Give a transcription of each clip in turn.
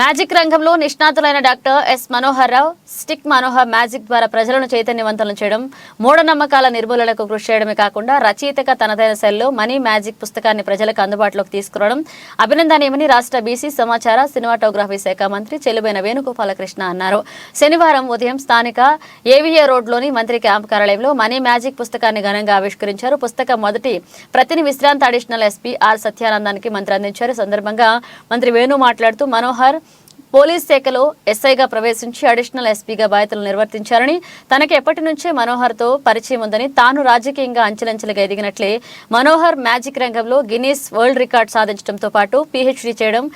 Magic రంగంలో నిష్ణాతులైన doctor S Manohar Rao stick Manohar magic ద్వారా ప్రజలను చైతన్యవంతులను చేయడం మూఢనమ్మకాల నిర్మూలనకు కృషి చేయడమే కాకుండా రచయితగా తనదైన శైలిలో మనీ మ్యాజిక్ పుస్తకాన్ని ప్రజలకు అందుబాటులోకి తీసుకురావడం. అభినందనీయమని రాష్ట్ర బీసీ సమాచార సినిమాటోగ్రఫీ శాఖ మంత్రి చెలుబైన వేణుగోపాలకృష్ణ అన్నారు. శనివారం ఉదయం స్థానిక ఏవిఏ రోడ్లోని మంత్రి క్యాంప్ కార్యాలయంలో మనీ మ్యాజిక్ పుస్తకాన్ని ఘనంగా ఆవిష్కరించారు. పుస్తకం మొదటి ప్రతిని విశ్రాంత అడిషనల్ ఎస్పీ ఆర్ సత్యానందానికి మంత్రి అందించారు. సందర్భంగా మంత్రి వేణు మాట్లాడుతూ మనోహర్ పోలీస్ శాఖలో ఎస్ఐగా ప్రవేశించి అడిషనల్ ఎస్పీగా బాధ్యతలు నిర్వర్తించారని తనకి ఎప్పటి నుంచే మనోహర్తో పరిచయం ఉందని తాను రాజకీయంగా అంచెలంచెలుగా ఎదిగినట్లే మనోహర్ మ్యాజిక్ రంగంలో గిన్నీస్ వరల్డ్ రికార్డ్ సాధించడంతో పాటు పీహెచ్డీ చేయడం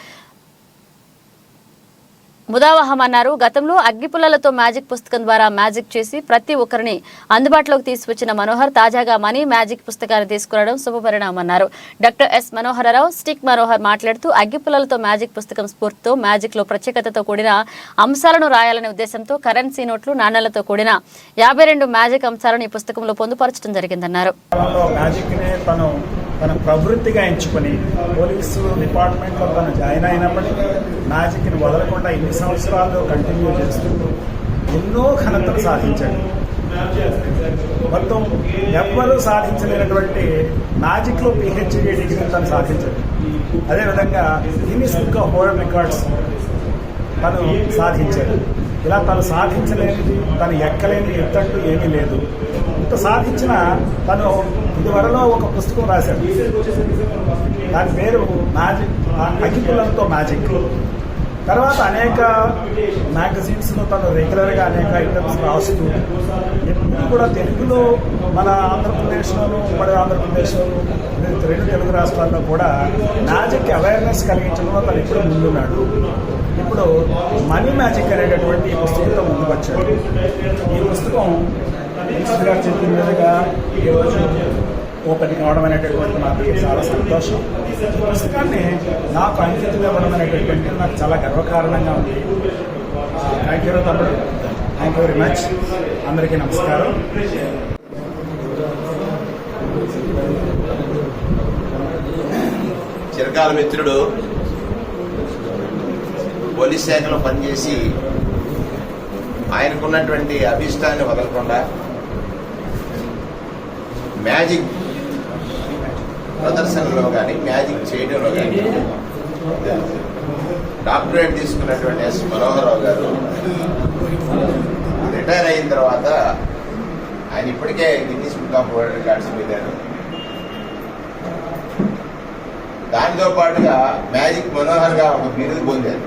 ముదావహం అన్నారు. గతంలో అగ్గిపుల్లలతో మ్యాజిక్ పుస్తకం ద్వారా మ్యాజిక్ చేసి ప్రతి ఒక్కరిని అందుబాటులోకి తీసుకొచ్చిన మనోహర్ తాజాగా మనీ మ్యాజిక్ పుస్తకాన్ని తీసుకురావడం శుభపరిణామం అన్నారు. Doctor S Manohararao stick Manohar మాట్లాడుతూ అగ్గిపుల్లలతో మ్యాజిక్ పుస్తకం స్ఫూర్తితో మ్యాజిక్లో ప్రత్యేకతతో కూడిన అంశాలను రాయాలనే ఉద్దేశంతో కరెన్సీ నోట్లు నాణ్యాలతో కూడిన యాభై రెండు మ్యాజిక్ అంశాలను ఈ పుస్తకంలో పొందుపరచడం జరిగిందన్నారు. తను తన ప్రవృత్తిగా ఎంచుకొని పోలీసు డిపార్ట్మెంట్లో తను జాయిన్ అయినప్పటికీ నాజిక్ని వదలకుండా ఇన్ని సంవత్సరాలు కంటిన్యూ చేస్తూ ఎన్నో ఘనతలు సాధించాడు. మొత్తం ఎవ్వరూ సాధించలేనటువంటి నాజిక్లో పిహెచ్డి డిగ్రీ తను సాధించాడు. అదేవిధంగా Guinness book of world records తను సాధించాడు. ఇలా తను సాధించలేనిది తను ఎక్కలేని ఎత్తంటూ ఏమీ లేదు. ఇంత సాధించిన తను ఇదివరలో ఒక పుస్తకం రాశాడు. దాని పేరు మ్యాజిక్ అగ్గిపుల్లలతో మ్యాజిక్. తర్వాత అనేక మ్యాగజైన్స్లో తను రెగ్యులర్గా అనేక ఐటమ్స్ రాస్తూ ఎప్పుడు కూడా తెలుగులో మన ఆంధ్రప్రదేశ్లోను ఉమ్మడి ఆంధ్రప్రదేశ్లోను రెండు తెలుగు రాష్ట్రాల్లో కూడా మ్యాజిక్ అవేర్నెస్ కలిగించడంలో తను ఎప్పుడు ముందున్నాడు. ఇప్పుడు మనీ మ్యాజిక్ అనేటటువంటి ఈ పుస్తకంతో ముందుకు వచ్చాడు ఈ పుస్తకం మినిస్టర్ గారు చెప్పిన విధంగా ఈరోజు ఓపెన్ కావడం అనేటటువంటి నాకు చాలా సంతోషం. ఈ పుస్తకాన్ని నాకు అంకితం ఇవ్వడం అనేటటువంటి నాకు చాలా గర్వకారణంగా ఉంది. థ్యాంక్ యూ తమ్ముడు థ్యాంక్ యూ వెరీ మచ్ అందరికీ నమస్కారం. చిరకాల మిత్రుడు పోలీస్ శాఖలో పనిచేసి ఆయనకున్నటువంటి అభిష్టాన్ని వదలకుండా మ్యాజిక్ ప్రదర్శనలో కానీ మ్యాజిక్ చేయడంలో కానీ. డాక్టరేట్ తీసుకున్నటువంటి ఎస్ మనోహరరావు గారు రిటైర్ అయిన తర్వాత ఆయన ఇప్పటికే Guinness book of world records పొందారు దానితో పాటుగా మ్యాజిక్ మనోహర్గా ఒక బిరుదు పొందారు.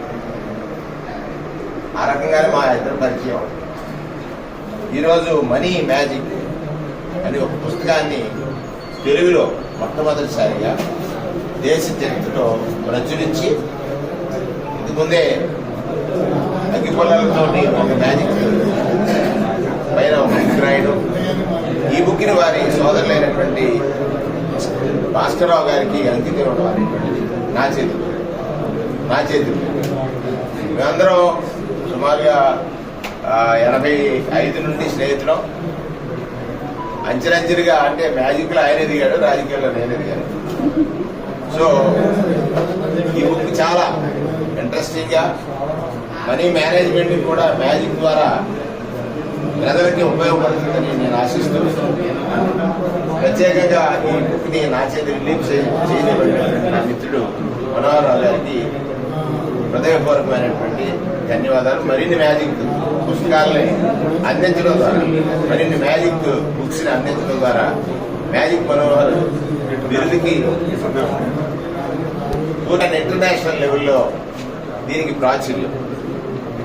ఆ రకంగానే మా ఇద్దరు పరిచయం. ఈరోజు మనీ మ్యాజిక్ అని ఒక పుస్తకాన్ని తెలుగులో మొట్టమొదటిసారిగా దేశ చరిత్రలో ప్రచురించి ఇది ముందే అగ్గిపొల్లలతో ఒక మ్యాజిక్ పైన ఒక బుక్ రాయడం. ఈ బుక్ని వారి సోదరులైనటువంటి భాస్కరరావు గారికి అంకితం ఇవ్వడం అనేటువంటిది నా చేతులు నా చేతులు మేమందరం సుమారుగా ఎనభై ఐదు నుండి స్నేహితులం. అంచెలంచెలుగా అంటే మ్యాజిక్లో ఆయన ఎదిగాడు రాజకీయాల్లో నేను ఎదిగాను సో ఈ బుక్ చాలా ఇంట్రెస్టింగ్గా మనీ మేనేజ్మెంట్ కూడా మ్యాజిక్ ద్వారా ప్రజలకి ఉపయోగపడుతుందని నేను ఆశిస్తున్నాను ప్రత్యేకంగా ఈ బుక్ని నా చేతి రిలీజ్ చేయబడినటువంటి నా మిత్రుడు మనోహరరావు గారికి హృదయపూర్వకమైనటువంటి ధన్యవాదాలు. మరిన్ని మ్యాజిక్ పుస్తకాలని అందించడం ద్వారా మరిన్ని మ్యాజిక్ బుక్స్ని అందించడం ద్వారా మ్యాజిక్ మనోహర్ బిరుదుకి పూర్తి ఇంటర్నేషనల్ లెవెల్లో దీనికి ప్రాచుర్యం.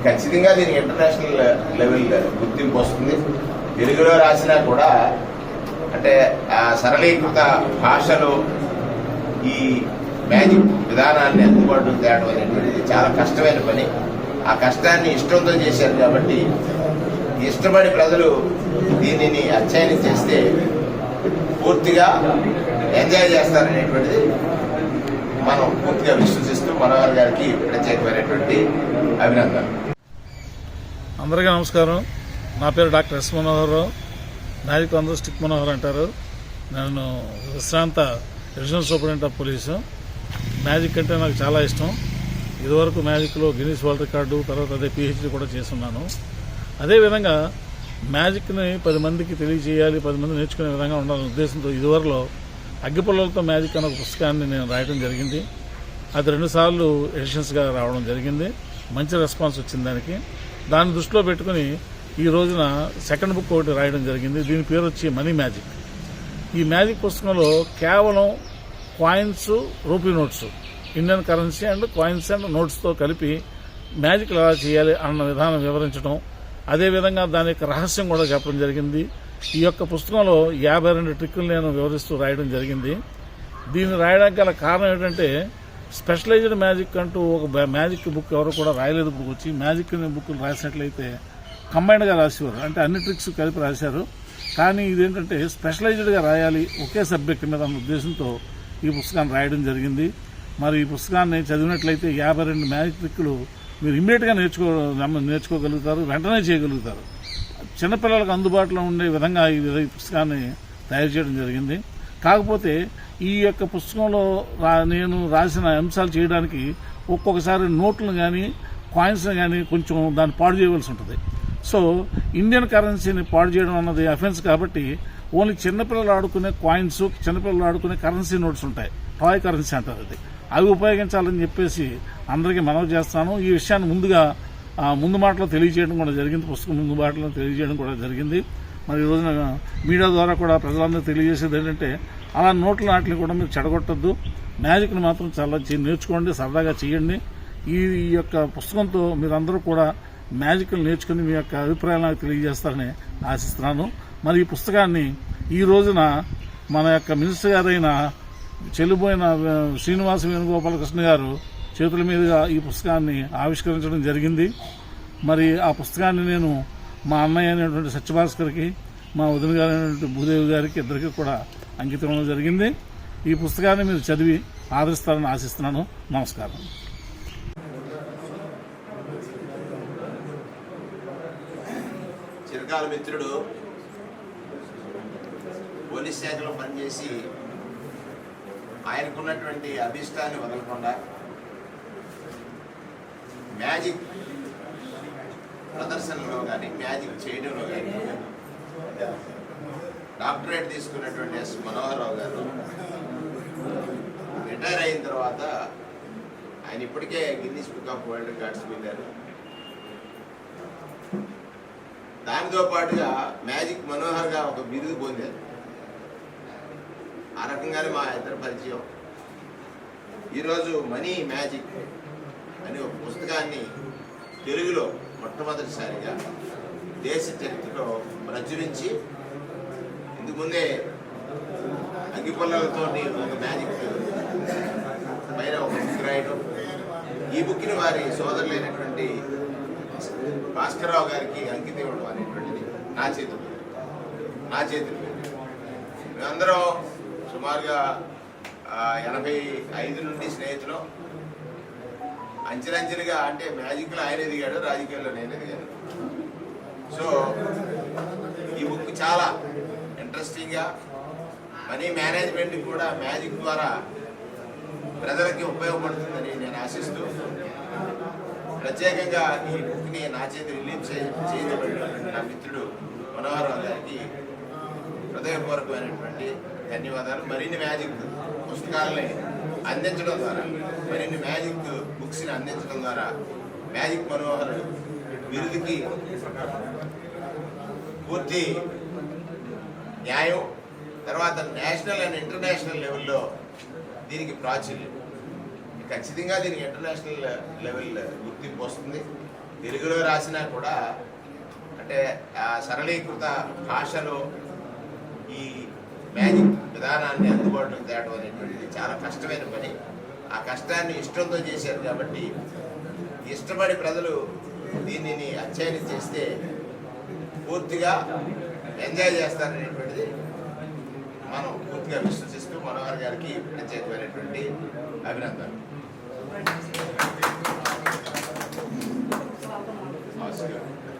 ఖచ్చితంగా దీనికి ఇంటర్నేషనల్ లెవెల్ గుర్తింపు వస్తుంది. తెలుగులో రాసినా కూడా అంటే ఆ సరళీకృత భాషలో ఈ మ్యాజిక్ విధానాన్ని అందుబాటులో తేడం అనేటువంటిది చాలా కష్టమైన పని. ఆ కష్టాన్ని ఇష్టంతో చేశారు కాబట్టి ఇష్టపడి ప్రజలు దీనిని అధ్యయనం చేస్తే పూర్తిగా ఎంజాయ్ చేస్తారనేటువంటిది మనం పూర్తిగా విశ్వసిస్తూ మనోహర్ గారికి ప్రత్యేకమైనటువంటి అభినందనలు. అందరికీ నమస్కారం. నా పేరు doctor S Manohar Rao magic అందరూ స్టిక్ మనోహర్ అంటారు. నేను విశ్రాంత divisional superintendent of police. Magic అంటే నాకు చాలా ఇష్టం. ఇదివరకు మ్యాజిక్లో గిన్నీస్ వరల్డ్ రికార్డు తర్వాత అదే పిహెచ్డి కూడా చేస్తున్నాను. అదేవిధంగా మ్యాజిక్ని పది మందికి తెలియజేయాలి పది మంది నేర్చుకునే విధంగా ఉండాలనే ఉద్దేశంతో ఇదివరలో అగ్గిపుల్లలతో మ్యాజిక్ అనే ఒక పుస్తకాన్ని నేను రాయడం జరిగింది. అది రెండుసార్లు ఎడిషన్స్గా రావడం జరిగింది. మంచి రెస్పాన్స్ వచ్చింది దానికి. దాన్ని దృష్టిలో పెట్టుకుని ఈ రోజున సెకండ్ బుక్ ఒకటి రాయడం జరిగింది. దీని పేరు వచ్చి మనీ మ్యాజిక్. ఈ మ్యాజిక్ పుస్తకంలో కేవలం coins rupee notes. Indian currency and coins and నోట్స్తో కలిపి మ్యాజిక్ ఎలా చేయాలి అన్న విధానం వివరించడం. అదేవిధంగా దాని యొక్క రహస్యం కూడా చెప్పడం జరిగింది. ఈ యొక్క పుస్తకంలో యాభై రెండు ట్రిక్కులు నేను వివరిస్తూ రాయడం జరిగింది. దీన్ని రాయడానికి గల కారణం ఏంటంటే స్పెషలైజ్డ్ మ్యాజిక్ అంటూ ఒక మ్యాజిక్ బుక్ ఎవరు కూడా రాయలేదు ఇప్పుడు వచ్చి మ్యాజిక్ బుక్లు రాసినట్లయితే కంబైన్డ్గా రాసేవారు. అంటే అన్ని ట్రిక్స్ కలిపి రాశారు. కానీ ఇదేంటంటే స్పెషలైజ్డ్గా రాయాలి ఒకే సబ్జెక్ట్ మీద అన్న ఉద్దేశంతో ఈ పుస్తకాన్ని రాయడం జరిగింది. మరి ఈ పుస్తకాన్ని చదివినట్లయితే యాభై రెండు మ్యాజిక్లు మీరు ఇమ్మీడియట్గా నేర్చుకో నేర్చుకోగలుగుతారు వెంటనే చేయగలుగుతారు. చిన్నపిల్లలకు అందుబాటులో ఉండే విధంగా ఈ విధ- పుస్తకాన్ని తయారు చేయడం జరిగింది. కాకపోతే ఈ యొక్క పుస్తకంలో రా నేను రాసిన అంశాలు చేయడానికి ఒక్కొక్కసారి నోట్లను కానీ కాయిన్స్ని కానీ కొంచెం దాన్ని పాడు చేయవలసి ఉంటుంది. సో ఇండియన్ కరెన్సీని పాడు చేయడం అన్నది అఫెన్స్ కాబట్టి ఓన్లీ చిన్నపిల్లలు ఆడుకునే కాయిన్స్ చిన్నపిల్లలు ఆడుకునే కరెన్సీ నోట్స్ ఉంటాయి. టాయ్ కరెన్సీ అంటారు అది. అవి ఉపయోగించాలని చెప్పేసి అందరికీ మనవి చేస్తాను. ఈ విషయాన్ని ముందుగా ముందు మాటలో తెలియజేయడం కూడా జరిగింది. పుస్తకం ముందు మాటలో తెలియజేయడం కూడా జరిగింది. మరి ఈ రోజున మీడియా ద్వారా కూడా ప్రజలందరూ తెలియజేసేది ఏంటంటే అలా నోట్ల నాటిని కూడా మీరు చెడగొట్టద్దు. మ్యాజిక్ని మాత్రం చాలా చే- నేర్చుకోండి సరదాగా చేయండి. ఈ ఈ యొక్క పుస్తకంతో మీరందరూ కూడా మ్యాజిక్లు నేర్చుకుని మీ యొక్క అభిప్రాయాలు నాకు తెలియజేస్తారని ఆశిస్తున్నాను. మరి ఈ పుస్తకాన్ని ఈ రోజున మన యొక్క మినిస్టర్ గారైన చెల్లిపోయిన శ్రీనివాస వేణుగోపాలకృష్ణ గారు చేతుల మీదుగా ఈ పుస్తకాన్ని ఆవిష్కరించడం జరిగింది. మరి ఆ పుస్తకాన్ని నేను మా అన్నయ్య అనేటువంటి సత్యభాస్కర్కి మా వదిన గారు అనేటువంటి భూదేవి గారికి ఇద్దరికి కూడా అంకితం జరిగింది. ఈ పుస్తకాన్ని మీరు చదివి ఆదరిస్తారని ఆశిస్తున్నాను. నమస్కారం. చిరకాల మిత్రుడు పోలీస్ శాఖలో పనిచేసి ఆయనకున్నటువంటి అభిష్టాన్ని వదలకుండా మ్యాజిక్ ప్రదర్శనలో కానీ మ్యాజిక్ చేయడంలో కానీ డాక్టరేట్ తీసుకున్నటువంటి ఎస్ మనోహర్ రావు గారు రిటైర్ అయిన తర్వాత ఆయన ఇప్పటికే Guinness book of world records వెళ్ళారు. దానితో పాటుగా మ్యాజిక్ మనోహర్గా ఒక బిరుదు పొందారు. రకంగానే మా ఇద్దరు పరిచయం. ఈరోజు మనీ మ్యాజిక్ అనే ఒక పుస్తకాన్ని తెలుగులో మొట్టమొదటిసారిగా దేశ చరిత్రలో ప్రచురించి ఇందుకు అగ్గిపల్లలతో ఒక మ్యాజిక్ పైన ఒక బుక్ రాయడం ఈ బుక్ని వారి సోదరులైనటువంటి భాస్కర్రావు గారికి అంకితం ఇవ్వడం అనేటువంటిది నా చేతులు నా చేతులు మేమందరం సుమారుగా ఎనభై ఐదు నుండి స్నేహితులు. అంచెలంచెలుగా అంటే మ్యాజిక్లో ఆయన ఎదిగాడు రాజకీయాల్లో నేను ఎదిగాను సో ఈ బుక్ చాలా ఇంట్రెస్టింగ్గా మనీ మేనేజ్మెంట్ కూడా మ్యాజిక్ ద్వారా ప్రజలకి ఉపయోగపడుతుందని నేను ఆశిస్తూ ప్రత్యేకంగా ఈ బుక్ని నా చేతి రిలీజ్ చే నా మిత్రుడు మనోహర్ గారికి హృదయపూర్వకమైనటువంటి ధన్యవాదాలు. మరిన్ని మ్యాజిక్ పుస్తకాలని అందించడం ద్వారా మరిన్ని మ్యాజిక్ బుక్స్ని అందించడం ద్వారా మ్యాజిక్ మనోహర్ బిరుదుకి పూర్తి న్యాయం తర్వాత నేషనల్ అండ్ ఇంటర్నేషనల్ లెవెల్లో దీనికి ప్రాచుర్యం. ఖచ్చితంగా దీనికి ఇంటర్నేషనల్ లెవెల్ గుర్తింపు వస్తుంది. తెలుగులో రాసినా కూడా అంటే సరళీకృత భాషలో ఈ మ్యాజిక్ విధానాన్ని అందుబాటులోకి తేవడం అనేటువంటిది చాలా కష్టమైన పని. ఆ కష్టాన్ని ఇష్టంతో చేశారు కాబట్టి ఇష్టపడి ప్రజలు దీనిని అధ్యయనం చేస్తే పూర్తిగా ఎంజాయ్ చేస్తారనేటువంటిది మనం పూర్తిగా విశ్వసిస్తూ మనోహర్ గారికి ప్రత్యేకమైనటువంటి అభినందనలు. నమస్కారం.